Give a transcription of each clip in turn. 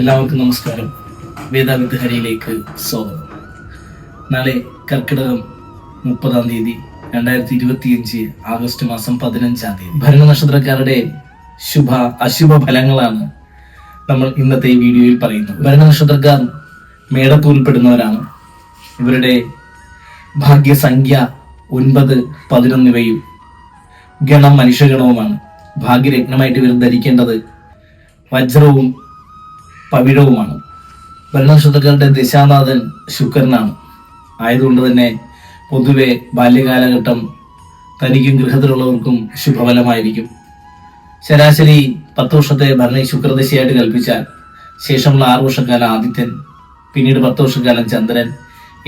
എല്ലാവർക്കും നമസ്കാരം. വേദാവിദ്ഹരിയിലേക്ക് സ്വാഗതം. നാളെ കർക്കിടകം മുപ്പതാം തീയതി രണ്ടായിരത്തി ഇരുപത്തിയഞ്ച് ആഗസ്റ്റ് മാസം പതിനഞ്ചാം തീയതി. ഭരണ ഭരണനക്ഷത്രക്കാരുടെ ശുഭ അശുഭ ഫലങ്ങളാണ് നമ്മൾ ഇന്നത്തെ ഈ വീഡിയോയിൽ പറയുന്നത്. ഭരണ ഭരണനക്ഷത്രക്കാർ മേടത്തൂൽപ്പെടുന്നവരാണ് ഇവരുടെ ഭാഗ്യസംഖ്യ ഒൻപത് പതിനൊന്നിവയും ഗണം മനുഷ്യഗണവുമാണ്. ഭാഗ്യരത്നമായിട്ട് ഇവർ ധരിക്കേണ്ടത് വജ്രവും പവിഴവുമാണ് ഭരണനക്ഷത്രക്കാരുടെ ദിശാനാഥൻ ശുക്രനാണ്. ആയതുകൊണ്ട് തന്നെ പൊതുവെ ബാല്യകാലഘട്ടം തനിക്കും ഗൃഹത്തിലുള്ളവർക്കും ശുഭഫലമായിരിക്കും. ശരാശരി പത്ത് വർഷത്തെ ഭരണി ശുക്രദശയായിട്ട് കൽപ്പിച്ചാൽ ശേഷമുള്ള ആറു വർഷക്കാലം ആദിത്യൻ പിന്നീട് പത്ത് വർഷക്കാലം ചന്ദ്രൻ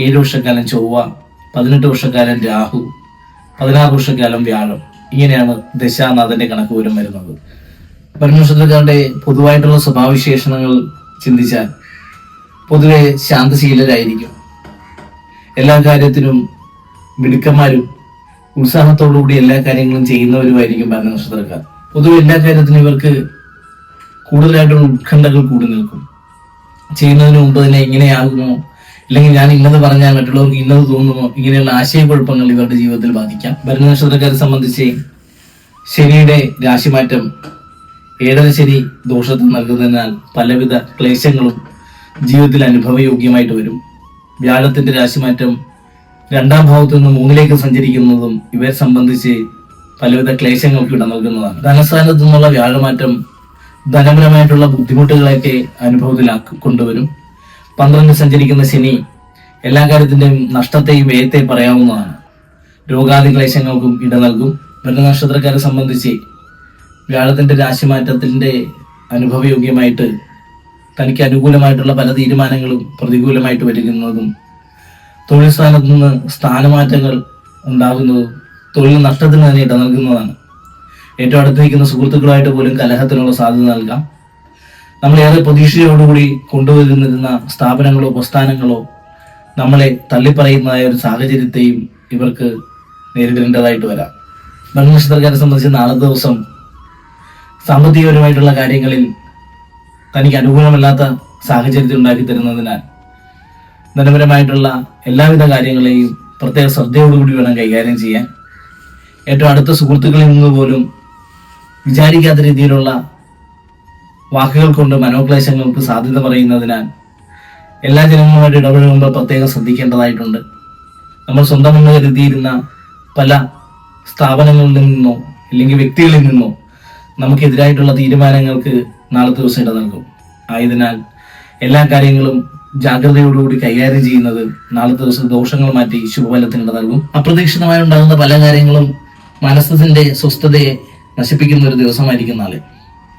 ഏഴ് വർഷക്കാലം ചൊവ്വ പതിനെട്ട് വർഷക്കാലം രാഹു പതിനാറ് വർഷക്കാലം വ്യാഴം. ഇങ്ങനെയാണ് ദശാനാഥന്റെ കണക്ക് പോലും വരുന്നത്. ഭരണനക്ഷത്രക്കാരുടെ പൊതുവായിട്ടുള്ള സ്വഭാവവിശേഷണങ്ങൾ ചിന്തിച്ചാൽ പൊതുവെ ശാന്തശീലരായിരിക്കും. എല്ലാ കാര്യത്തിനും മിടുക്കന്മാരും ഉത്സാഹത്തോടുകൂടി എല്ലാ കാര്യങ്ങളും ചെയ്യുന്നവരുമായിരിക്കും ഭരണനക്ഷത്രക്കാർ പൊതുവെ എല്ലാ കാര്യത്തിനും ഇവർക്ക് കൂടുതലായിട്ടുള്ള ഉത്കണ്ഠകൾ കൂടി നിൽക്കും. ചെയ്യുന്നതിന് മുമ്പ് തന്നെ ഇങ്ങനെയാകുമോ? അല്ലെങ്കിൽ ഞാൻ ഇന്നത് പറഞ്ഞാൽ മറ്റുള്ളവർക്ക് ഇന്നത് തോന്നുമോ? ഇങ്ങനെയുള്ള ആശയക്കുഴപ്പങ്ങൾ ഇവരുടെ ജീവിതത്തിൽ ബാധിക്കാം. ഭരണനക്ഷത്രക്കാരെ സംബന്ധിച്ച് ശനിയുടെ രാശിമാറ്റം ഏഴര ദോഷത്തിൽ നൽകുന്നതിനാൽ പലവിധ ക്ലേശങ്ങളും ജീവിതത്തിൽ അനുഭവയോഗ്യമായിട്ട് വരും. വ്യാഴത്തിന്റെ രാശിമാറ്റം രണ്ടാം ഭാവത്തു നിന്ന് മൂന്നിലേക്ക് സഞ്ചരിക്കുന്നതും ഇവരെ സംബന്ധിച്ച് പലവിധ ക്ലേശങ്ങൾക്ക് ഇട നൽകുന്നതാണ്. ധനസ്ഥാനത്തു നിന്നുള്ള വ്യാഴമാറ്റം ധനപരമായിട്ടുള്ള ബുദ്ധിമുട്ടുകളെയൊക്കെ അനുഭവത്തിലാക്കി കൊണ്ടുവരും. പന്ത്രണ്ട് സഞ്ചരിക്കുന്ന ശനി എല്ലാ കാര്യത്തിന്റെയും നഷ്ടത്തെയും വ്യയത്തെയും പറയാവുന്നതാണ്. രോഗാദി ക്ലേശങ്ങൾക്കും ഇട നൽകും. ഭരണനക്ഷത്രക്കാരെ സംബന്ധിച്ച് വ്യാഴത്തിന്റെ രാശിമാറ്റത്തിന്റെ അനുഭവയോഗ്യമായിട്ട് തനിക്ക് അനുകൂലമായിട്ടുള്ള പല തീരുമാനങ്ങളും പ്രതികൂലമായിട്ട് വരുന്നതും തൊഴിൽ സ്ഥാനത്ത് നിന്ന് സ്ഥാനമാറ്റങ്ങൾ ഉണ്ടാകുന്നതും തൊഴിൽ നഷ്ടത്തിന് തന്നെ ഇട നൽകുന്നതാണ്. ഏറ്റവും അടുത്ത് നിൽക്കുന്ന സുഹൃത്തുക്കളായിട്ട് പോലും കലഹത്തിനുള്ള സാധ്യത നൽകാം. നമ്മളേറെ പ്രതീക്ഷയോടുകൂടി കൊണ്ടുവരുന്നിരുന്ന സ്ഥാപനങ്ങളോ പ്രസ്ഥാനങ്ങളോ നമ്മളെ തള്ളിപ്പറയുന്നതായ ഒരു സാഹചര്യത്തെയും ഇവർക്ക് നേരിടേണ്ടതായിട്ട് വരാം. ഭരണനക്ഷത്രക്കാരെ സംബന്ധിച്ച് നാളെ ദിവസം സാമ്പത്തികപരമായിട്ടുള്ള കാര്യങ്ങളിൽ തനിക്ക് അനുകൂലമല്ലാത്ത സാഹചര്യത്തിൽ ഉണ്ടാക്കി തരുന്നതിനാൽ ധനപരമായിട്ടുള്ള എല്ലാവിധ കാര്യങ്ങളെയും പ്രത്യേക ശ്രദ്ധയോടുകൂടി വേണം കൈകാര്യം ചെയ്യാൻ. ഏറ്റവും അടുത്ത സുഹൃത്തുക്കളിൽ നിന്ന് പോലും വിചാരിക്കാത്ത രീതിയിലുള്ള വാക്കുകൾ കൊണ്ട് മനോക്ലേശങ്ങൾക്ക് സാധ്യത പറയുന്നതിനാൽ എല്ലാ ജനങ്ങളുമായിട്ട് ഇടപഴകുമ്പോൾ പ്രത്യേകം ശ്രദ്ധിക്കേണ്ടതായിട്ടുണ്ട്. നമ്മൾ സ്വന്തമെന്ന് കരുതിയിരുന്ന പല സ്ഥാപനങ്ങളിൽ നിന്നോ അല്ലെങ്കിൽ വ്യക്തികളിൽ നിന്നോ നമുക്കെതിരായിട്ടുള്ള തീരുമാനങ്ങൾക്ക് നാളെ ദിവസം ഇട നൽകും. ആയതിനാൽ എല്ലാ കാര്യങ്ങളും ജാഗ്രതയോടുകൂടി കൈകാര്യം ചെയ്യുന്നത് നാളെ ദിവസം ദോഷങ്ങൾ മാറ്റി ശുഭഫലത്തിന് ഇട നൽകും. അപ്രതീക്ഷിതമായി ഉണ്ടാകുന്ന പല കാര്യങ്ങളും മനസ്സിന്റെ സ്വസ്ഥതയെ നശിപ്പിക്കുന്ന ഒരു ദിവസമായിരിക്കും നാളെ.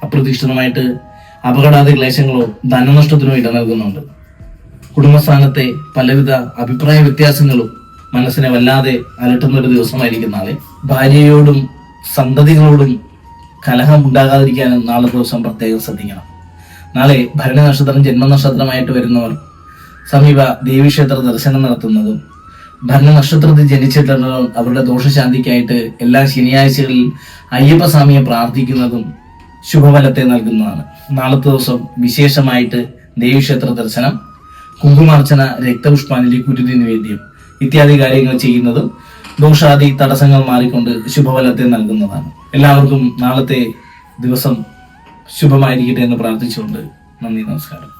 അപ്രതീക്ഷിതമായിട്ട് അപകടാതി ക്ലേശങ്ങളോ ധനനഷ്ടത്തിനോ ഇട നൽകുന്നുണ്ട്. കുടുംബസ്ഥാനത്തെ പലവിധ അഭിപ്രായ വ്യത്യാസങ്ങളും മനസ്സിനെ വല്ലാതെ അലട്ടുന്ന ഒരു ദിവസമായിരിക്കും നാളെ. ഭാര്യയോടും സന്തതികളോടും കലഹം ഉണ്ടാകാതിരിക്കാൻ നാളെ ദിവസം പ്രത്യേകം ശ്രദ്ധിക്കണം. നാളെ ഭരണനക്ഷത്രം ജന്മനക്ഷത്രമായിട്ട് വരുന്നവർ സമീപ ദേവീക്ഷേത്ര ദർശനം നടത്തുന്നതും ഭരണനക്ഷത്രത്തിൽ ജനിച്ചിട്ടുള്ളവർ അവരുടെ ദോഷശാന്തിക്കായിട്ട് എല്ലാ ശനിയാഴ്ചകളിൽ അയ്യപ്പസ്വാമിയെ പ്രാർത്ഥിക്കുന്നതും ശുഭഫലത്തെ നൽകുന്നതാണ്. നാളത്തെ ദിവസം വിശേഷമായിട്ട് ദേവീക്ഷേത്ര ദർശനം കുങ്കുമാർച്ചന രക്തപുഷ്പാഞ്ജലി കുരുതി നിവേദ്യം ഇത്യാദി കാര്യങ്ങൾ ചെയ്യുന്നതും ദോഷാദി തടസ്സങ്ങൾ മാറിക്കൊണ്ട് ശുഭഫലത്തെ നൽകുന്നതാണ്. എല്ലാവർക്കും നാളത്തെ ദിവസം ശുഭമായിരിക്കട്ടെ എന്ന് പ്രാർത്ഥിച്ചുകൊണ്ട് നന്ദി നമസ്കാരം.